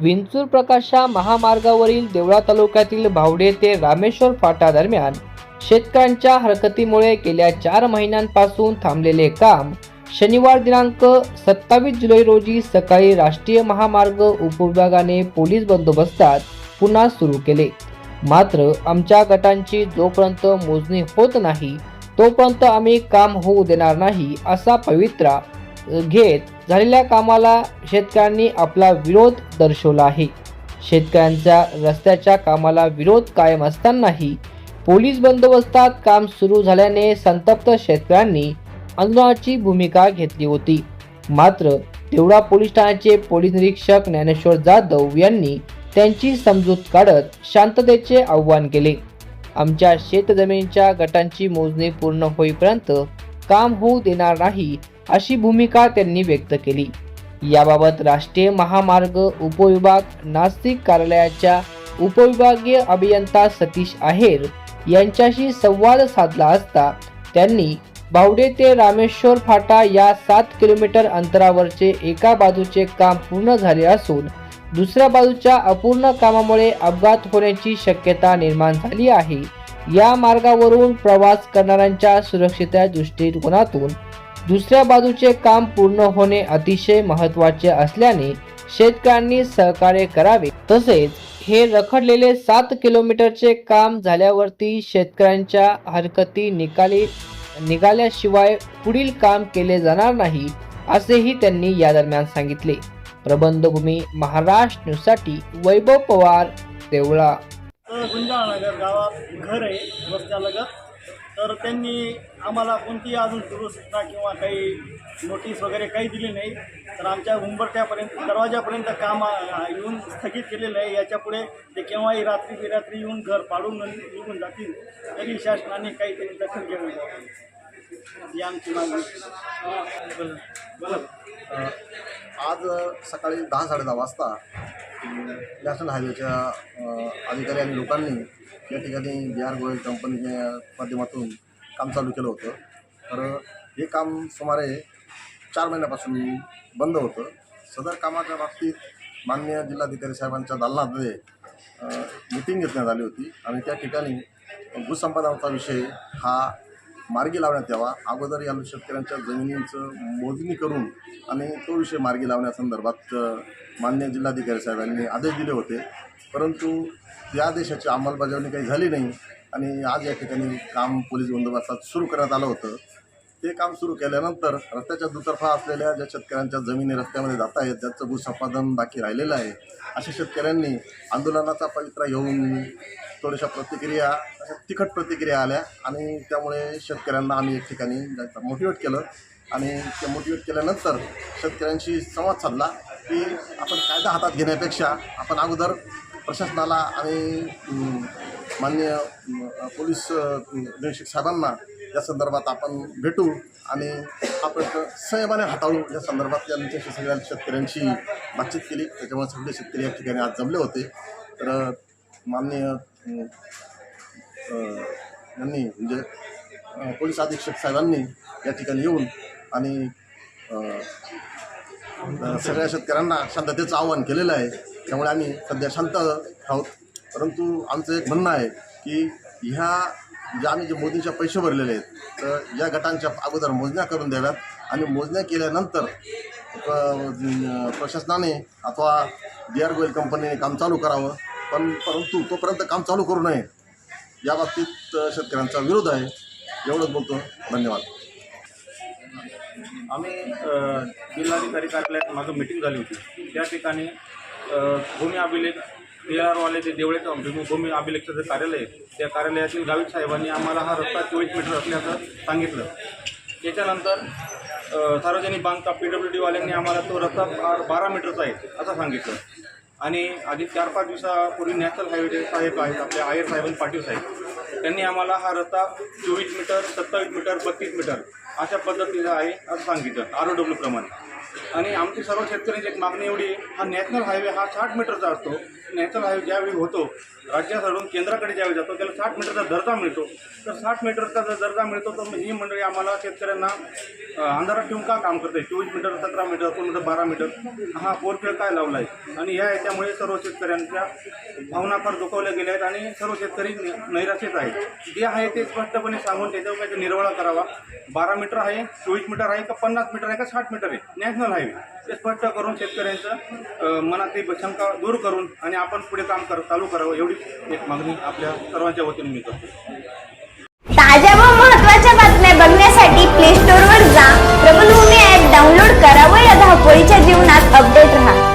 विंचूर प्रकाशा महामार्गावरील देवळा तालुक्यातील भावडे ते रामेश्वर फाटा दरम्यान शेतकऱ्यांच्या हरकतीमुळे गेल्या चार महिन्यांपासून थांबलेले काम शनिवार दिनांक सत्तावीस जुलै रोजी सकाळी राष्ट्रीय महामार्ग उपविभागाने पोलीस बंदोबस्तात पुन्हा सुरू केले. मात्र आमच्या गटांची जोपर्यंत मोजणी होत नाही तोपर्यंत आम्ही काम होऊ देणार नाही असा पवित्रा घेत झालेल्या कामाला शेतकऱ्यांनी आपला विरोध दर्शवला आहे. शेतकऱ्यांच्या रस्त्याच्या कामाला विरोध कायम असतानाही पोलीस बंदोबस्तात काम सुरू झाल्याने संतप्त शेतकऱ्यांनी आंदोलनाची भूमिका घेतली होती. मात्र तेवढा पोलीस ठाण्याचे पोलीस निरीक्षक ज्ञानेश्वर जाधव यांनी त्यांची समजूत काढत शांततेचे आव्हान केले. आमच्या शेतजमिनीच्या गटांची मोजणी पूर्ण होईपर्यंत काम होऊ देणार नाही अशी भूमिका त्यांनी व्यक्त केली. याबाबत राष्ट्रीय महामार्ग उपविभाग नास्तिक कार्यालयाच्या उपविभागीय अभियंता सतीश आहेर यांच्याशी संवाद साधला असता त्यांनी बावडे ते रामेश्वर फाटा या सात किलोमीटर अंतरावरचे एका बाजूचे काम पूर्ण झाले असून दुसऱ्या बाजूच्या अपूर्ण कामामुळे अपघात होण्याची शक्यता निर्माण झाली आहे. या मार्गावरून प्रवास करणाऱ्यांच्या सुरक्षेच्या दृष्टिकोनातून दुसऱ्या बाजूचे काम पूर्ण होणे अतिशय महत्त्वाचे असल्याने शेतकऱ्यांनी सहकार्य करावे. तसेच हे रखडलेले सात किलोमीटरचे काम झाल्यावरती शेतकऱ्यांच्या हरकती निकाली निघाल्याशिवाय पुढील काम केले जाणार नाही असेही त्यांनी या दरम्यान सांगितले. प्रबंधभूमी महाराष्ट्र न्यूजसाठी वैभव पवार देवळा. गावात घर आहे रस्त्यालगत. तर त्यांनी आम्हाला कोणतीही अजून दुरुस्ता किंवा काही नोटीस वगैरे काही दिली नाही. तर आमच्या उंबरट्यापर्यंत दरवाजापर्यंत काम येऊन स्थगित केलेलं आहे. याच्यापुढे ते केव्हाही रात्री बिरात्री येऊन घर पाडून निघून जातील तरी शासनाने काहीतरी दखल घेऊन ही आमची मागणी आज सकाळी दहा साडे दहा वाजता नॅशनल हायवेच्या अ, अधिकारी आणि लोकांनी या ठिकाणी बी आर गोयल कंपनीच्या माध्यमातून काम चालू केलं होतं. तर हे काम सुमारे चार महिन्यापासून बंद होतं. सदर कामाच्या बाबतीत माननीय जिल्हाधिकारी साहेबांच्या दालनामध्ये मिटिंग घेतण्यात आली होती आणि त्या ठिकाणी भूसंपादनाचा विषय हा मार्गी लावण्यात यावा. अगोदर या शेतकऱ्यांच्या जमिनींचं मोजणी करून आणि तो विषय मार्गी लावण्यासंदर्भात मान्य जिल्हाधिकारी साहेबांनी आदेश दिले होते. परंतु या आदेशाची अंमलबजावणी काही झाली नाही आणि आज या ठिकाणी काम पोलीस बंदोबस्तात सुरू करण्यात आलं होतं. ते काम सुरू केल्यानंतर रस्त्याच्या दुतर्फा असलेल्या ज्या शेतकऱ्यांच्या जमिनी रस्त्यामध्ये जात आहेत ज्यांचं भूसंपादन बाकी राहिलेलं आहे अशा शेतकऱ्यांनी आंदोलनाचा पवित्रा घेऊन थोड्याशा प्रतिक्रिया अशा तिखट प्रतिक्रिया आल्या आणि त्यामुळे शेतकऱ्यांना आम्ही एक ठिकाणी मोटिवेट केलं. आणि ते मोटिवेट केल्यानंतर शेतकऱ्यांशी संवाद साधला की आपण कायदा हातात घेण्यापेक्षा आपण अगोदर प्रशासनाला आणि मान्य पोलीस निरीक्षक साहेबांना या संदर्भात आपण भेटू आणि हा प्रश्न संयमाने हाताळू. या संदर्भात त्यांच्याशी सगळ्या शेतकऱ्यांशी बातचीत केली. त्याच्यामुळे सगळे शेतकरी या ठिकाणी आज जमले होते. तर माननीय यांनी म्हणजे पोलीस अधीक्षक साहेबांनी या ठिकाणी येऊन आणि सगळ्या शेतकऱ्यांना शांततेचं आवाहन केलेलं आहे. त्यामुळे आम्ही सध्या शांत आहोत. परंतु आमचं एक म्हणणं आहे की ह्या ज्या आम्ही जे मोदींच्या पैसे भरलेले आहेत तर या गटांच्या अगोदर मोजण्या करून द्याव्यात. आणि मोजण्या केल्यानंतर प्रशासनाने अथवा डी आर गोयल कंपनीने काम चालू करावं. पण परंतु तोपर्यंत काम चालू करू नये. या बाबतीत शेतकऱ्यांचा विरोध आहे. एवढंच बोलतो. धन्यवाद. आम्ही जिल्हाधिकारी कार्यालयात माझं मिटिंग झाली होती. त्या ठिकाणी भूमी अभिलेख पी आरवाले जे देवळे भूमी भूमी अभिलेखचं जे कार्यालय आहे त्या कार्यालयातील गावित साहेबांनी आम्हाला हा रस्ता चोवीस मीटर असल्याचं सांगितलं. त्याच्यानंतर सार्वजनिक बांधकाम पी डब्ल्यू डीवाल्यांनी आम्हाला तो रस्ता बार बारा मीटरचा आहे असं सांगितलं. आणि आधी चार पाच दिवसापूर्वी नॅशनल हायवे साहेब आहेत आपले आयर साहेब पाटील साहेब त्यांनी आम्हाला हा रस्ता चोवीस मीटर सत्तावीस मीटर बत्तीस मीटर अशा पद्धतीचा आहे असं सांगितलं आर ओ डब्ल्यू प्रमाणे. आणि आमची सर्व शेतकऱ्यांची एक मागणी एवढी हा नॅशनल हायवे हा साठ मीटरचा असतो. नॅशनल हायवे ज्यावेळी होतो राज्याकडून केंद्राकडे ज्यावेळी जातो त्याला साठ मीटरचा दर्जा मिळतो. तर साठ मीटरचा जर दर्जा मिळतो तर ही मंडळी आम्हाला शेतकऱ्यांना अंधारात ठेवून का काम करते? चोवीस मीटर सतरा मीटर कोण मीटर बारा मीटर? हा पोरखेळ काय लावला आहे आणि ह्या याच्यामुळे सर्व शेतकऱ्यांच्या भावना फार दुखावल्या गेल्या आहेत आणि सर्व शेतकरी नि- आहेत. जे आहे ते स्पष्टपणे सांगून त्याच्यावर काहीतरी निर्वाळा करावा. बारा मीटर आहे चोवीस मीटर आहे का पन्नास मीटर आहे का साठ मीटर आहे? National highway. ते स्पष्ट करून शेतकऱ्यांचं मनातली शंका दूर करून आणि आपण पुढे काम कर चालू करावं एवढी एक मागणी आपल्या सर्वांच्या वतीने मी करतो. ताज्या व महत्त्वाच्या बातम्या बघण्यासाठी प्ले स्टोर वर जा. प्रबलभूमी ऍप डाउनलोड करा व या धावपळीच्या जीवनात अपडेट राहा.